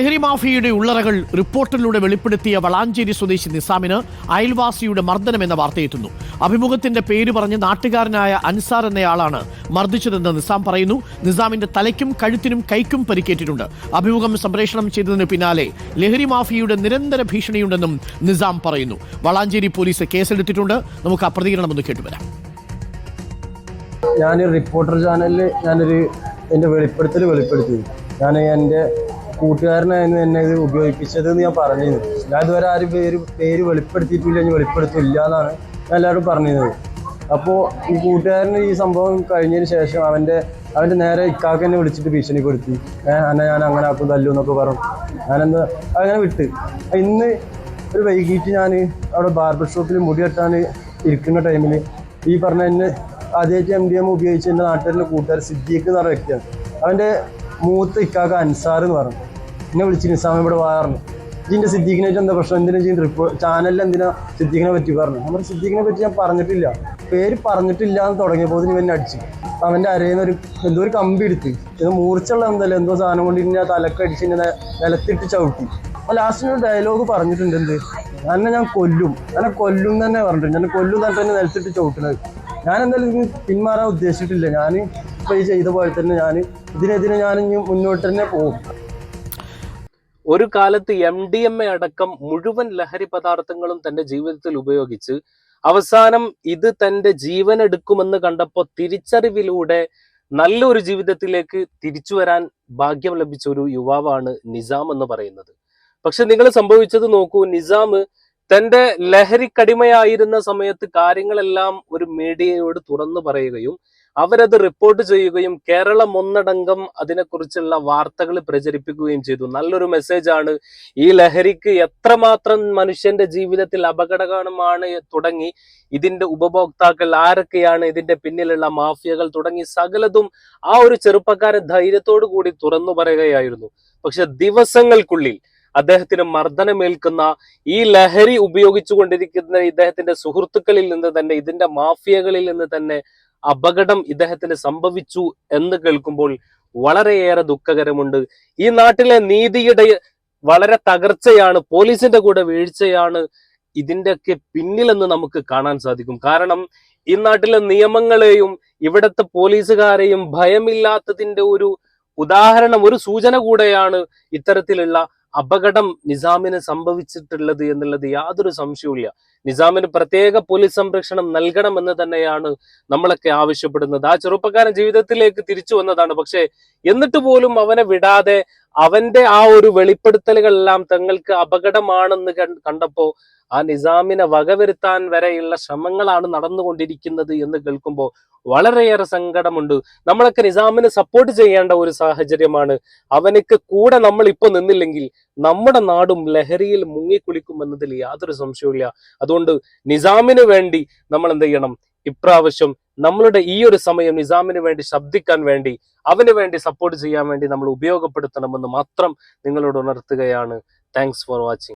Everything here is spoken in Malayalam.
ലഹരി മാഫിയയുടെ ഉള്ളറകൾ റിപ്പോർട്ടിലൂടെ വെളിപ്പെടുത്തിയ വളാഞ്ചേരി സ്വദേശി നിസാമിന് അയൽവാസിയുടെ മർദ്ദനം എന്ന വാർത്തയെത്തുന്നു അഭിമുഖത്തിന്റെ പേര് പറഞ്ഞ് നാട്ടുകാരനായ അൻസാർ എന്നയാളാണ് മർദ്ദിച്ചതെന്ന് നിസാം പറയുന്നു. നിസാമിന്റെ തലയ്ക്കും കഴുത്തിനും കൈക്കും പരിക്കേറ്റിട്ടുണ്ട്. അഭിമുഖം സംപ്രേഷണം ചെയ്തതിന് പിന്നാലെ ലഹരി മാഫിയയുടെ നിരന്തര ഭീഷണിയുണ്ടെന്നും നിസാം പറയുന്നു. വളാഞ്ചേരി പോലീസ് കേസെടുത്തിട്ടുണ്ട്. നമുക്ക് ആ പ്രതികരണം ഒന്ന് കേട്ടുവരാം. ഞാൻ റിപ്പോർട്ടർ ചാനലിൽ ഞാനൊരു എന്റെ വെളിപ്പെടുത്തൽ വെളിപ്പെടുത്തി ഞാൻ എന്റെ കൂട്ടുകാരനായിരുന്നു എന്നെ ഇത് ഉപയോഗിപ്പിച്ചത് എന്ന് ഞാൻ പറഞ്ഞിരുന്നു. ഞാൻ ഇതുവരെ ആരും പേര് പേര് വെളിപ്പെടുത്തിയിട്ടില്ല ഞാൻ വെളിപ്പെടുത്തില്ല എന്നാണ് ഞാൻ എല്ലാവരും പറഞ്ഞിരുന്നത്. അപ്പോൾ ഈ കൂട്ടുകാരന് ഈ സംഭവം കഴിഞ്ഞതിന് ശേഷം അവന്റെ അവന്റെ നേരെ ഇക്കാക്ക് എന്നെ വിളിച്ചിട്ട് ഭീഷണിപ്പെടുത്തി ഏഹ് അന്നെ ഞാൻ അങ്ങനെ ആക്കും തല്ലു എന്നൊക്കെ പറഞ്ഞു. ഞാനെന്താ അങ്ങനെ വിട്ട്. ഇന്ന് ഒരു വൈകിട്ട് ഞാൻ അവിടെ ബാർബർ ഷോപ്പിൽ മുടി കെട്ടാൻ ഇരിക്കുന്ന ടൈമിൽ ഈ പറഞ്ഞ എന്നെ ആദ്യമായിട്ട് എം ഡി എം ഉപയോഗിച്ച് എന്റെ നാട്ടിലെ കൂട്ടുകാർ സിദ്ദീഖ് എന്ന് പറഞ്ഞ വ്യക്തിയാണ്. അവന്റെ മൂത്ത ഇക്കാക്ക അൻസാർ എന്ന് പറഞ്ഞു. എന്നെ വിളിച്ച് നിസാം ഇവിടെ പറഞ്ഞു ഇതിന്റെ സിദ്ദീഖിനായിട്ട് എന്താ പ്രശ്നം? എന്തിനാ ചെയ്യുന്ന റിപ്പോർട്ട് ചാനലിൽ എന്തിനാ സിദ്ദീഖിനെ പറ്റി പറഞ്ഞു നമ്മുടെ സിദ്ദീഖിനെ പറ്റി ഞാൻ പറഞ്ഞിട്ടില്ല. പേര് പറഞ്ഞിട്ടില്ല എന്ന് തുടങ്ങിയപ്പോൾ ഇവന്നെ അടിച്ചു. അവന്റെ അരയിൽ ഒരു എന്തോ ഒരു കമ്പി എടുത്ത്. ഇത് മൂർച്ചുള്ള എന്തല്ല എന്തോ സാധനം കൊണ്ട് ഇന്നെ തലക്കടിച്ച് ഇന്നെ നിലത്തിട്ട് ചവിട്ടി. അപ്പോൾ ലാസ്റ്റിന് ഒരു ഡയലോഗ് പറഞ്ഞിട്ടുണ്ട് എന്ത്? എന്നെ ഞാൻ കൊല്ലും. എന്നെ കൊല്ലും തന്നെ പറഞ്ഞിട്ടുണ്ട്. എന്നെ കൊല്ലും തന്നെ തന്നെ നിലത്തിട്ട് ചവിട്ടുന്നത് ഞാൻ എന്തായാലും പിന്മാറാൻ ഉദ്ദേശിച്ചിട്ടില്ല. ഞാൻ ഇപ്പോൾ ഈ ചെയ്ത പോലെ തന്നെ ഞാൻ ഇതിനെതിരെ ഞാൻ ഇനി മുന്നോട്ട് തന്നെ പോകും. ഒരു കാലത്ത് എം ഡി എം എ അടക്കം മുഴുവൻ ലഹരി പദാർത്ഥങ്ങളും തന്റെ ജീവിതത്തിൽ ഉപയോഗിച്ച് അവസാനം ഇത് തന്റെ ജീവൻ എടുക്കുമെന്ന് കണ്ടപ്പോൾ തിരിച്ചറിവിലൂടെ നല്ലൊരു ജീവിതത്തിലേക്ക് തിരിച്ചു വരാൻ ഭാഗ്യം ലഭിച്ച ഒരു യുവാവാണ് നിസാം എന്ന് പറയുന്നത്. പക്ഷെ നിങ്ങൾ സംഭവിച്ചത് നോക്കൂ നിസാം തന്റെ ലഹരിക്കടിമയായിരുന്ന സമയത്ത് കാര്യങ്ങളെല്ലാം ഒരു മീഡിയയോട് തുറന്നു പറയുകയും അവരത് റിപ്പോർട്ട് ചെയ്യുകയും കേരളം ഒന്നടങ്കം അതിനെക്കുറിച്ചുള്ള വാർത്തകൾ പ്രചരിപ്പിക്കുകയും ചെയ്തു. നല്ലൊരു മെസ്സേജ് ആണ്. ഈ ലഹരിക്ക് എത്രമാത്രം മനുഷ്യന്റെ ജീവിതത്തിൽ അപകടകരമാണ് തുടങ്ങി. ഇതിന്റെ ഉപഭോക്താക്കൾ ആരൊക്കെയാണ്? ഇതിന്റെ പിന്നിലുള്ള മാഫിയകൾ തുടങ്ങി സകലതും ആ ഒരു ചെറുപ്പക്കാരൻ ധൈര്യത്തോടു കൂടി തുറന്നു പറയുകയായിരുന്നു. പക്ഷെ ദിവസങ്ങൾക്കുള്ളിൽ അദ്ദേഹത്തിന് മർദ്ദനമേൽക്കുന്ന ഈ ലഹരി ഉപയോഗിച്ചുകൊണ്ടിരിക്കുന്ന ഇദ്ദേഹത്തിന്റെ സുഹൃത്തുക്കളിൽ നിന്ന് തന്നെ ഇതിന്റെ മാഫിയകളിൽ നിന്ന് തന്നെ അപകടം ഇദ്ദേഹത്തിന് സംഭവിച്ചു എന്ന് കേൾക്കുമ്പോൾ വളരെയേറെ ദുഃഖകരമുണ്ട്. ഈ നാട്ടിലെ നീതിയുടെ വളരെ തകർച്ചയാണ് പോലീസിന്റെ കൂടെ വീഴ്ചയാണ് ഇതിന്റെയൊക്കെ പിന്നിലെന്ന് നമുക്ക് കാണാൻ സാധിക്കും. കാരണം ഈ നാട്ടിലെ നിയമങ്ങളെയും ഇവിടുത്തെ പോലീസുകാരെയും ഭയമില്ലാത്തതിന്റെ ഒരു ഉദാഹരണം ഒരു സൂചന കൂടെയാണ് ഇത്തരത്തിലുള്ള അപകടം നിസാമിന് സംഭവിച്ചിട്ടുള്ളത് എന്നുള്ളത് യാതൊരു സംശയവുമില്ല നിസാമിന് പ്രത്യേക പോലീസ് സംരക്ഷണം നൽകണമെന്ന് തന്നെയാണ് നമ്മളൊക്കെ ആവശ്യപ്പെടുന്നത്. ആ ചെറുപ്പക്കാരൻ ജീവിതത്തിലേക്ക് തിരിച്ചു വന്നതാണ്. പക്ഷെ എന്നിട്ട് പോലും അവനെ വിടാതെ അവന്റെ ആ ഒരു വെളിപ്പെടുത്തലുകളെല്ലാം തങ്ങൾക്ക് അപകടമാണെന്ന് കണ്ടപ്പോ ആ നിസാമിനെ വകവരുത്താൻ വരെയുള്ള ശ്രമങ്ങളാണ് നടന്നുകൊണ്ടിരിക്കുന്നത് എന്ന് കേൾക്കുമ്പോൾ വളരെയേറെ സങ്കടമുണ്ട്. നമ്മളൊക്കെ നിസാമിനെ സപ്പോർട്ട് ചെയ്യേണ്ട ഒരു സാഹചര്യമാണ്. അവനക്ക് കൂടെ നമ്മൾ ഇപ്പൊ നിന്നില്ലെങ്കിൽ നമ്മുടെ നാടും ലഹരിയിൽ മുങ്ങിക്കുളിക്കും എന്നതിൽ യാതൊരു സംശയവുമില്ല. അതുകൊണ്ട് നിസാമിന് വേണ്ടി നമ്മൾ എന്ത് ചെയ്യണം? ഇപ്രാവശ്യം നമ്മളുടെ ഈ ഒരു സമയം നിസാമിന് വേണ്ടി ശബ്ദിക്കാൻ വേണ്ടി അവന് വേണ്ടി സപ്പോർട്ട് ചെയ്യാൻ വേണ്ടി നമ്മൾ ഉപയോഗപ്പെടുത്തണമെന്ന് മാത്രം നിങ്ങളോട് ഉണർത്തുകയാണ്. Thanks for watching